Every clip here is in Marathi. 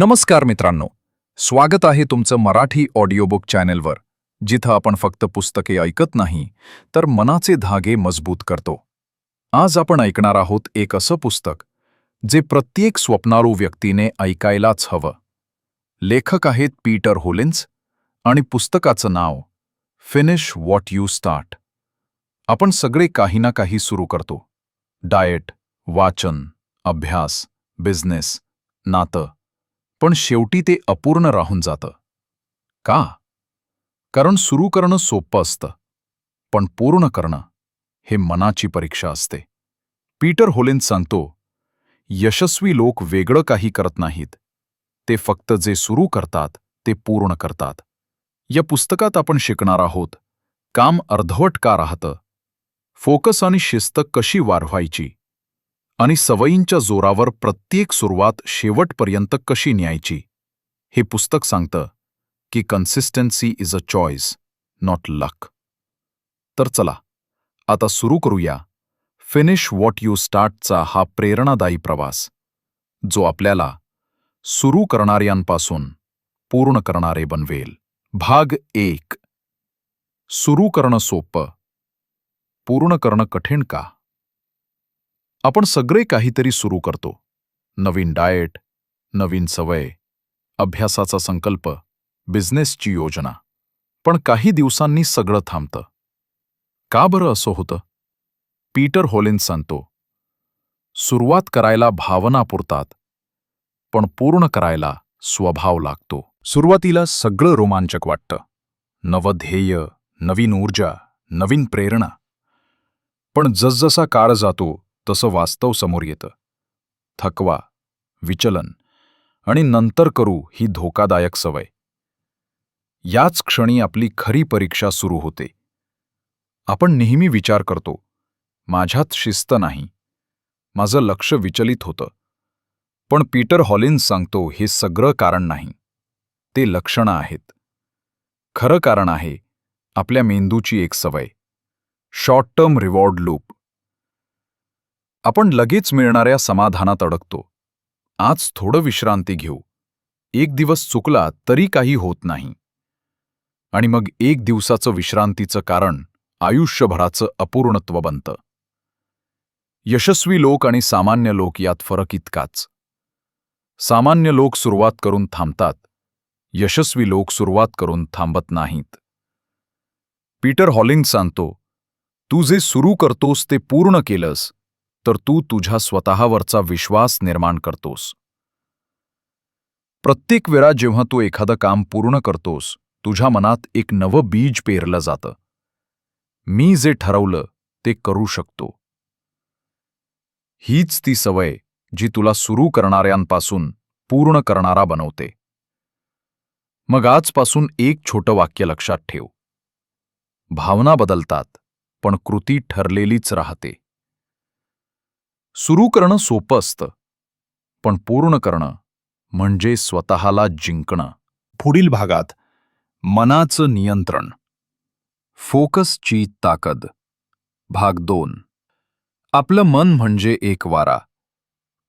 नमस्कार मित्रांनो. स्वागत आहे तुमचं मराठी ऑडिओबुक चॅनेलवर. जिथं आपण फक्त पुस्तके ऐकत नाही तर मनाचे धागे मजबूत करतो. आज आपण ऐकणार आहोत एक असं पुस्तक जे प्रत्येक स्वप्नारू व्यक्तीने ऐकायलाच हवं. लेखक आहेत पीटर होलिन्स आणि पुस्तकाचं नाव फिनिश वॉट यू स्टार्ट. आपण सगळे काही ना काही सुरू करतो. डाएट वाचन अभ्यास बिझनेस नातं. पण शेवटी ते अपूर्ण राहून जातं. का? कारण सुरू करणं सोपं असतं पण पूर्ण करणं हे मनाची परीक्षा असते. पीटर होलेन सांगतो यशस्वी लोक वेगळं काही करत नाहीत. ते फक्त जे सुरू करतात ते पूर्ण करतात. या पुस्तकात आपण शिकणार आहोत काम अर्धवट का राहतं? फोकस आणि शिस्त कशी वाढवायची? आणि सवयींच्या जोरावर प्रत्येक सुरुवात शेवटपर्यंत कशी न्यायची? हे पुस्तक सांगतं की consistency is a choice not luck तर चला आता सुरू करूया. फिनिश वॉट यू स्टार्टचा हा प्रेरणादायी प्रवास जो आपल्याला सुरू करणाऱ्यांपासून पूर्ण करणारे बनवेल. भाग एक सुरू करणं सोपं पूर्ण करणं कठीण का? आपण सगळे काहीतरी सुरू करतो. नवीन डाएट नवीन सवय अभ्यासाचा संकल्प बिझनेसची योजना. पण काही दिवसांनी सगळं थांबतं. का बरं असं होतं? पीटर होलिन्स सांगतो सुरुवात करायला भावना पुरतात पण पूर्ण करायला स्वभाव लागतो. सुरुवातीला सगळं रोमांचक वाटतं. नवं ध्येय नवीन ऊर्जा नवीन प्रेरणा. पण जसजसा काळ जातो तसं वास्तव समोर येतं. थकवा विचलन आणि नंतर करू ही धोकादायक सवय. याच क्षणी आपली खरी परीक्षा सुरू होते. आपण नेहमी विचार करतो माझ्यात शिस्त नाही. माझं लक्ष विचलित होतं. पण पीटर हॉलिन्स सांगतो हे सगळं कारण नाही. ते लक्षणं आहेत. खरं कारण आहे आपल्या मेंदूची एक सवय. Short term reward loop. आपण लगेच मिळणाऱ्या समाधानात अडकतो. आज थोडं विश्रांती घेऊ. एक दिवस चुकला तरी काही होत नाही. आणि मग एक दिवसाचं विश्रांतीचं कारण आयुष्यभराचं अपूर्णत्व बनतं. यशस्वी लोक आणि सामान्य लोक यात फरक इतकाच. सामान्य लोक सुरुवात करून थांबतात. यशस्वी लोक सुरुवात करून थांबत नाहीत. पीटर हॉलिंग सांगतो तू जे सुरू करतोस ते पूर्ण केलंस तर तू तुझ्या स्वतःवरचा विश्वास निर्माण करतोस. प्रत्येक वेळा जेव्हा तू एखादं काम पूर्ण करतोस तुझ्या मनात एक नवं बीज पेरलं जातं. मी जे ठरवलं ते करू शकतो. हीच ती सवय जी तुला सुरू करणाऱ्यांपासून पूर्ण करणारा बनवते. मग आजपासून एक छोटं वाक्य लक्षात ठेव. भावना बदलतात पण कृती ठरलेलीच राहते. सुरू करणं सोपं असतं पण पूर्ण करणं म्हणजे स्वतःला जिंकणं. पुढील भागात मनाचं नियंत्रण. फोकसची ताकद. भाग दोन. आपलं मन म्हणजे एक वारा.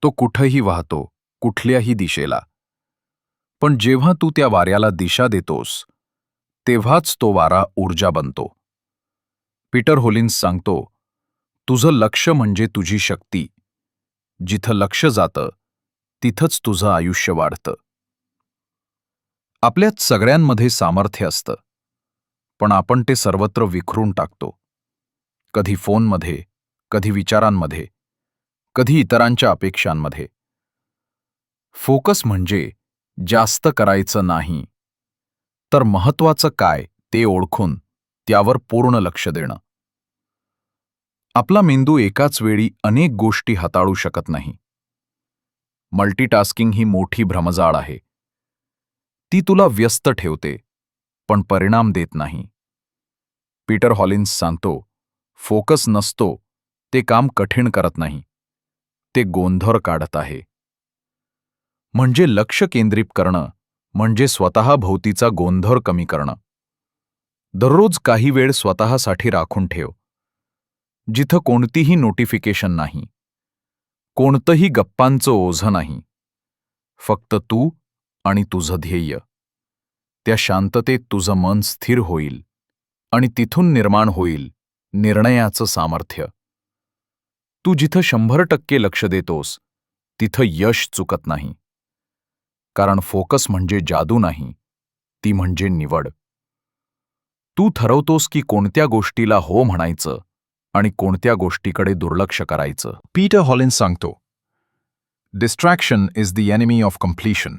तो कुठंही वाहतो कुठल्याही दिशेला. पण जेव्हा तू त्या वाऱ्याला दिशा देतोस तेव्हाच तो वारा ऊर्जा बनतो. पीटर होलिन्स सांगतो तुझं लक्ष म्हणजे तुझी शक्ती. जिथं लक्ष जातं तिथंच तुझं आयुष्य वाढतं. आपल्यात सगळ्यांमध्ये सामर्थ्य असतं पण आपण ते सर्वत्र विखरून टाकतो. कधी फोनमध्ये कधी विचारांमध्ये कधी इतरांच्या अपेक्षांमध्ये. फोकस म्हणजे जास्त करायचं नाही तर महत्वाचं काय ते ओळखून त्यावर पूर्ण लक्ष देणं. आपला मेंदू एकाच वेळी अनेक गोष्टी हाताळू शकत नाही. मल्टीटास्किंग ही मोठी भ्रमजाळ आहे. ती तुला व्यस्त ठेवते पण परिणाम देत नाही. पीटर हॉलिन्स सांगतो फोकस नसतो ते काम कठीण करत नाही ते गोंधळ काढत आहे. म्हणजे लक्ष केंद्रित करणं म्हणजे स्वतःभोवतीचा गोंधळ कमी करणं. दररोज काही वेळ स्वतःसाठी राखून ठेव. जिथं कोणतीही नोटिफिकेशन नाही. कोणतंही गप्पांचं ओझं नाही. फक्त तू आणि तुझं ध्येय. त्या शांततेत तुझं मन स्थिर होईल आणि तिथून निर्माण होईल निर्णयाचं सामर्थ्य. तू जिथं शंभर टक्के लक्ष देतोस तिथं यश चुकत नाही. कारण फोकस म्हणजे जादू नाही ती म्हणजे निवड. तू ठरवतोस की कोणत्या गोष्टीला हो म्हणायचं आणि कोणत्या गोष्टीकडे दुर्लक्ष करायचं? पीटर हॉलिन सांगतो distraction is the enemy of completion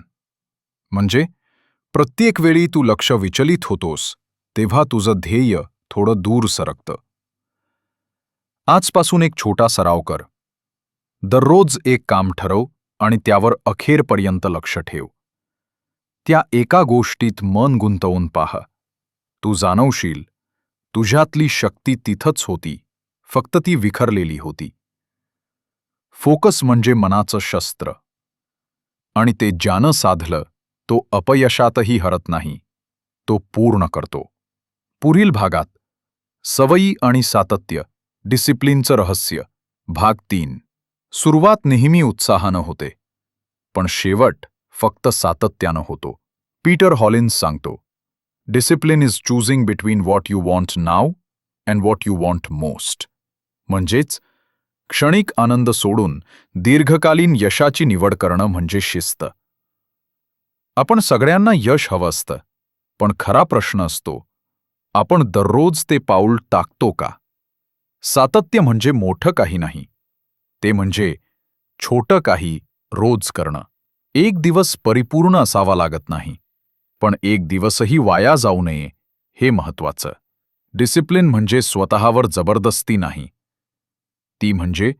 म्हणजे प्रत्येक वेळी तू लक्ष विचलित होतोस तेव्हा तुझं ध्येय थोडं दूर सरकतं. आजपासून एक छोटा सराव कर. दररोज एक काम ठरव आणि त्यावर अखेरपर्यंत लक्ष ठेव. त्या एका गोष्टीत मन गुंतवून पाहा. तू जाणवशील तुझ्यातली शक्ती तिथंच होती. फक्त ती विखरलेली होती. फोकस म्हणजे मनाचं शस्त्र. आणि ते ज्यानं साधलं तो अपयशातही हरत नाही. तो पूर्ण करतो. पुढील भागात सवयी आणि सातत्य डिसिप्लिनचं रहस्य भाग तीन. सुरुवात नेहमी उत्साहानं होते. पण शेवट फक्त सातत्यानं होतो. पीटर हॉलिन्स सांगतो discipline is choosing between what you want now and what you want most म्हणजेच क्षणिक आनंद सोडून दीर्घकालीन यशाची निवड करणं म्हणजे शिस्त. आपण सगळ्यांना यश हवं असतं पण खरा प्रश्न असतो आपण दररोज ते पाऊल टाकतो का? सातत्य म्हणजे मोठं काही नाही ते म्हणजे छोटं काही रोज करणं. एक दिवस परिपूर्ण असावा लागत नाही पण एक दिवसही वाया जाऊ नये हे महत्वाचं डिसिप्लिन म्हणजे स्वतःवर जबरदस्ती नाही. ती म्हणजे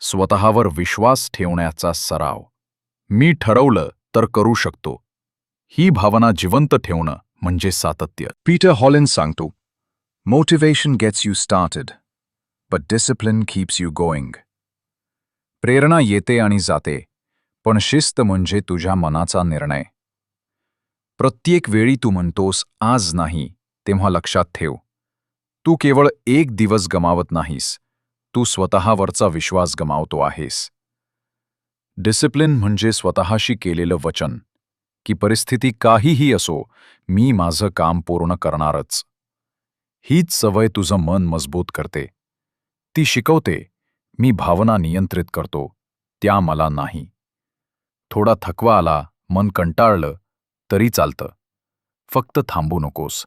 स्वतःवर विश्वास ठेवण्याचा सराव. मी ठरवलं तर करू शकतो. ही भावना जिवंत ठेवणं म्हणजे सातत्य. पीटर हॉलिन सांगतो motivation gets you started but discipline keeps you going प्रेरणा येते आणि जाते पण शिस्त म्हणजे तुझ्या मनाचा निर्णय. प्रत्येक वेळी तू म्हणतोस आज नाही तेव्हा लक्षात ठेव. तू केवळ एक दिवस गमावत नाहीस. तू स्वतःवरचा विश्वास गमावतो आहेस. डिसिप्लिन म्हणजे स्वतःशी केलेलं वचन. की परिस्थिती काहीही असो मी माझं काम पूर्ण करणारच. हीच सवय तुझं मन मजबूत करते. ती शिकवते मी भावना नियंत्रित करतो त्या मला नाही. थोडा थकवा आला मन कंटाळलं तरी चालतं. फक्त थांबू नकोस.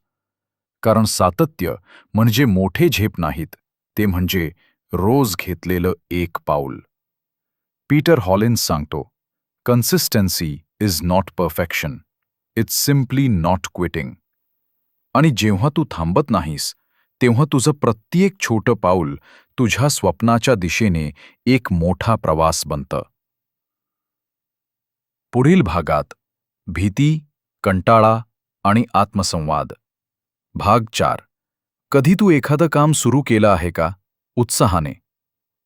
कारण सातत्य म्हणजे मोठे झेप नाहीत ते म्हणजे रोज घेतलेलं एक पाऊल. पीटर हॉलिन्स सांगतो consistency is not perfection it's simply not quitting आणि जेव्हा तू थांबत नाहीस तेव्हा तुझं प्रत्येक छोटं पाऊल तुझ्या स्वप्नाच्या दिशेने एक मोठा प्रवास बनतं. पुढील भागात भीती कंटाळा आणि आत्मसंवाद. भाग चार. कधी तू एखादं काम सुरू केलं आहे का? उत्साहाने.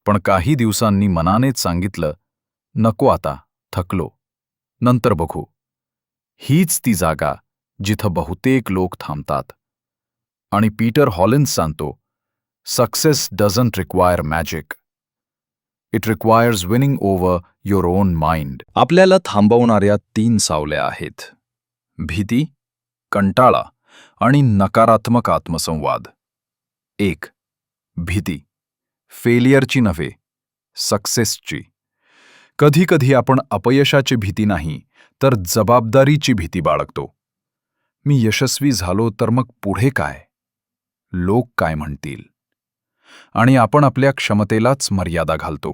पण काही दिवसांनी मनानेच सांगितलं नको आता थकलो. नंतर बघू. हीच ती जागा जिथं बहुतेक लोक थांबतात. आणि पीटर हॉलिन्स सांगतो success doesn't require magic. It requires winning over your own mind. आपल्याला थांबवणाऱ्या तीन सावल्या आहेत. भीती कंटाळा आणि नकारात्मक आत्मसंवाद. एक भीती. फेलियरची नव्हे सक्सेसची. कधीकधी आपण अपयशाची भीती नाही तर जबाबदारीची भीती बाळगतो. मी यशस्वी झालो तर मग पुढे काय? लोक काय म्हणतील? आणि आपण आपल्या क्षमतेलाच मर्यादा घालतो.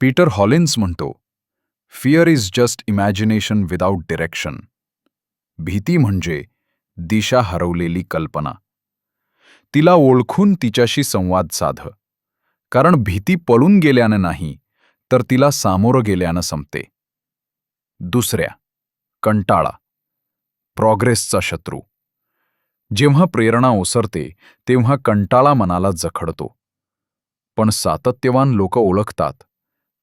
पीटर हॉलिन्स म्हणतो fear is just imagination without direction भीती म्हणजे दिशा हरवलेली कल्पना. तिला ओळखून तिच्याशी संवाद साध. कारण भीती पळून गेल्यानं नाही तर तिला सामोरं गेल्यानं संपते. दुसऱ्या कंटाळा प्रॉग्रेसचा शत्रू. जेव्हा प्रेरणा ओसरते तेव्हा कंटाळा मनाला जखडतो. पण सातत्यवान लोक ओळखतात.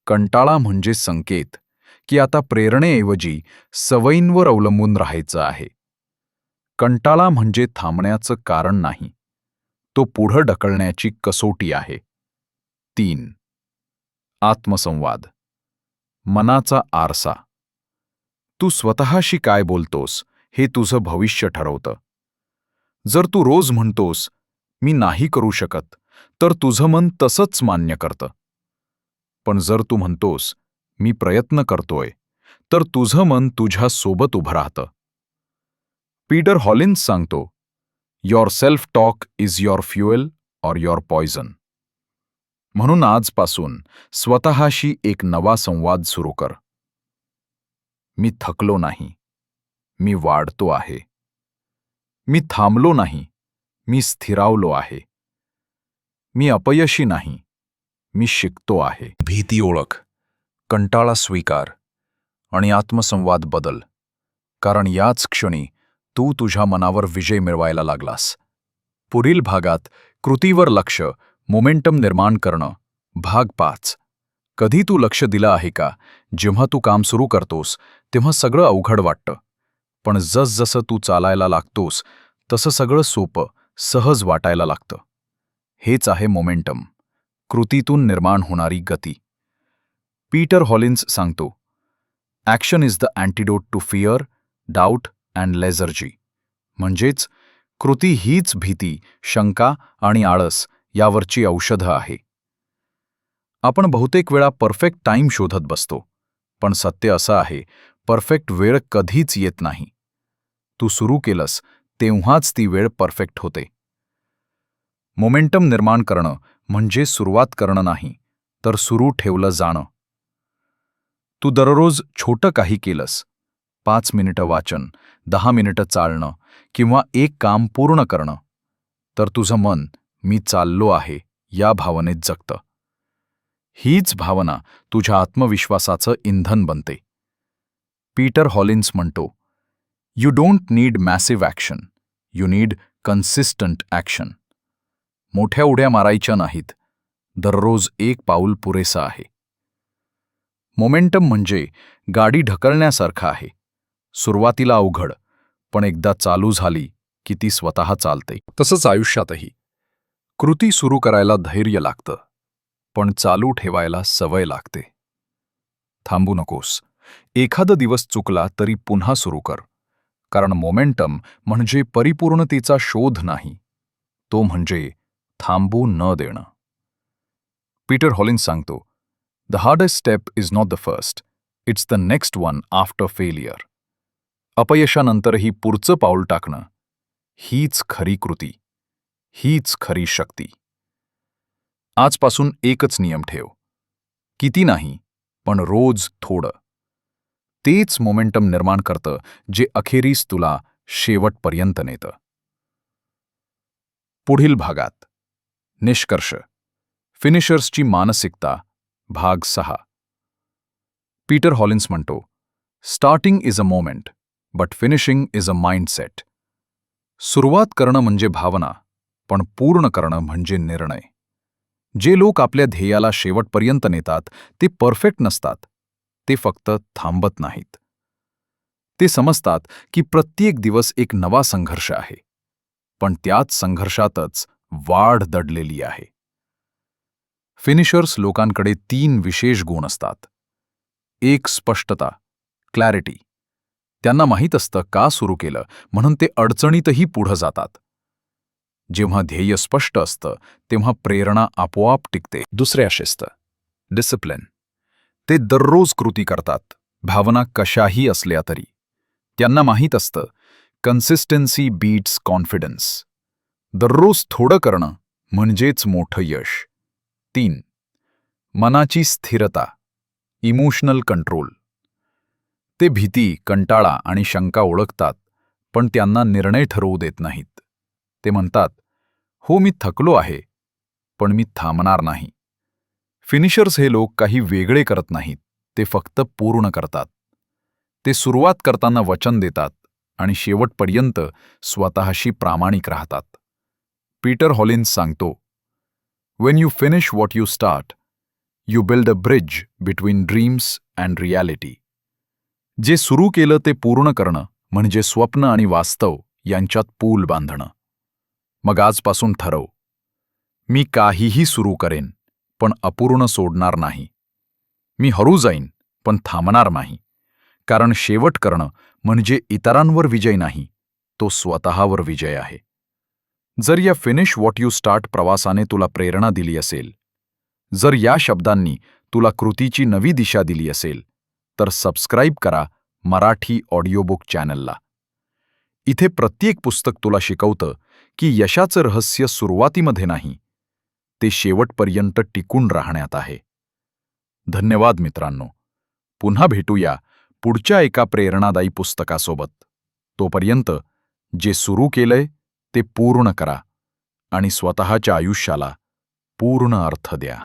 कंटाळा म्हणजे संकेत की आता प्रेरणेऐवजी सवयींवर अवलंबून राहायचं आहे. कंटाळा म्हणजे थांबण्याचं कारण नाही. तो पुढं ढकलण्याची कसोटी आहे. तीन. आत्मसंवाद. मनाचा आरसा. तू स्वतःशी काय बोलतोस हे तुझं भविष्य ठरवतं. जर तू रोज म्हणतोस मी नाही करू शकत तर तुझं मन तसंच मान्य करतं. पण जर तू म्हणतोस मी प्रयत्न करतोय तर तुझं मन तुझ्या सोबत उभं राहतं. पीटर हॉलिन्स सांगतो your self talk is your fuel or your poison म्हणून आजपासून स्वतःशी एक नवा संवाद सुरू कर. मी थकलो नाही. मी वाढतो आहे. मी थांबलो नाही. मी स्थिरावलो आहे. मी अपयशी नाही. मी शिकतो आहे. भीती ओळख. कंटाळा स्वीकार. आणि आत्मसंवाद बदल. कारण याच क्षणी तू तुझ्या मनावर विजय मिळवायला लागलास. पुढील भागात कृतीवर लक्ष मोमेंटम निर्माण करणं. भाग पाच. कधी तू लक्ष दिलं आहे का? जेव्हा तू काम सुरू करतोस तेव्हा सगळं अवघड वाटतं. पण जसजसं तू चालायला लागतोस तसं सगळं सोपं सहज वाटायला लागतं. हेच आहे मोमेंटम. कृतीतून निर्माण होणारी गती. पीटर हॉलिन्स सांगतो action is the antidote to fear doubt and lethargy म्हणजेच कृती हीच भीती शंका आणि आळस यावरची औषधं आहे. आपण बहुतेक वेळा परफेक्ट टाईम शोधत बसतो पण सत्य असं आहे परफेक्ट वेळ कधीच येत नाही. तू सुरू केलंस तेव्हाच ती वेळ परफेक्ट होते. मोमेंटम निर्माण करणं म्हणजे सुरुवात करणं नाही तर सुरू ठेवलं जाणं. तू दररोज छोटं काही केलंस पाच मिनिटं वाचन दहा मिनिटं चालणं किंवा एक काम पूर्ण करणं तर तुझं मन मी चाललो आहे या भावनेत जगतं. हीच भावना तुझ्या आत्मविश्वासाचं इंधन बनते. पीटर हॉलिन्स म्हणतो you don't need massive action you need consistent action मोठ्या उड्या मारायच्या नाहीत. दररोज एक पाऊल पुरेसा आहे. मोमेंटम म्हणजे गाडी ढकलण्यासारखं आहे. सुरुवातीला अवघड पण एकदा चालू झाली की ती स्वतः चालते. तसंच आयुष्यातही. कृती सुरू करायला धैर्य लागतं पण चालू ठेवायला सवय लागते. थांबू नकोस. एखादा दिवस चुकला तरी पुन्हा सुरू कर. कारण मोमेंटम म्हणजे परिपूर्णतेचा शोध नाही. तो म्हणजे थांबू न देणं. पीटर हॉलिन्स सांगतो the hardest step is not the first it's the next one after failure अपयशानंतरही पुढचं पाऊल टाकणं हीच खरी कृती. हीच खरी शक्ती. आजपासून एकच नियम ठेव. किती नाही पण रोज थोडं. तेच मोमेंटम निर्माण करतं जे अखेरीस तुला शेवटपर्यंत नेतं. पुढील भागात. निष्कर्ष. फिनिशर्सची मानसिकता भाग सहा. पीटर हॉलिन्स म्हणतो starting is a moment but finishing is a mindset. सुरुवात करणं म्हणजे भावना पण पूर्ण करणं म्हणजे निर्णय. जे लोक आपल्या ध्येयाला शेवटपर्यंत नेतात ते परफेक्ट नसतात. ते फक्त थांबत नाहीत. ते समजतात की प्रत्येक दिवस एक नवा संघर्ष आहे. पण त्याच संघर्षातच वाढ दडलेली आहे. फिनिशर्स लोकांकडे तीन विशेष गुण असतात. एक स्पष्टता क्लॅरिटी त्यांना माहीत असतं का सुरू केलं म्हणून ते अडचणीतही पुढं जातात. जेव्हा ध्येय स्पष्ट असतं तेव्हा प्रेरणा आपोआप टिकते. दुसऱ्या शिस्त डिसिप्लिन ते दररोज कृती करतात. भावना कशाही असल्या तरी. त्यांना माहीत असतं. कन्सिस्टन्सी बीट्स कॉन्फिडन्स दररोज थोडं करणं म्हणजेच मोठं यश. तीन. मनाची स्थिरता. इमोशनल कंट्रोल ते भीती कंटाळा आणि शंका ओळखतात पण त्यांना निर्णय ठरवू देत नाहीत. ते म्हणतात हो मी थकलो आहे पण मी थांबणार नाही. फिनिशर्स हे लोक काही वेगळे करत नाहीत ते फक्त पूर्ण करतात. ते सुरुवात करताना वचन देतात आणि शेवटपर्यंत स्वतःशी प्रामाणिक राहतात. पीटर हॉलिन्स सांगतो when you finish what you start you build a bridge between dreams and reality जे सुरू केलं ते पूर्ण करणं म्हणजे स्वप्न आणि वास्तव यांच्यात पूल बांधणं. मग आजपासून ठरव. मी काहीही सुरू करेन पण अपूर्ण सोडणार नाही. मी हरू जाईन पण थांबणार नाही. कारण शेवट करणं म्हणजे इतरांवर विजय नाही तो स्वतःवर विजय आहे. जर या फिनिश वॉट यू स्टार्ट प्रवासाने तुला प्रेरणा दिली असेल जर या शब्दांनी तुला कृतीची नवी दिशा दिली असेल तर सबस्क्राईब करा मराठी ऑडिओबुक चॅनलला. इथे प्रत्येक पुस्तक तुला शिकवतं की यशाचं रहस्य सुरुवातीमध्ये नाही ते शेवटपर्यंत टिकून राहण्यात आहे. धन्यवाद मित्रांनो. पुन्हा भेटूया पुढच्या एका प्रेरणादायी पुस्तकासोबत. तोपर्यंत जे सुरू केलंय ते पूर्ण करा आणि स्वतःच्या आयुष्याला पूर्ण अर्थ द्या.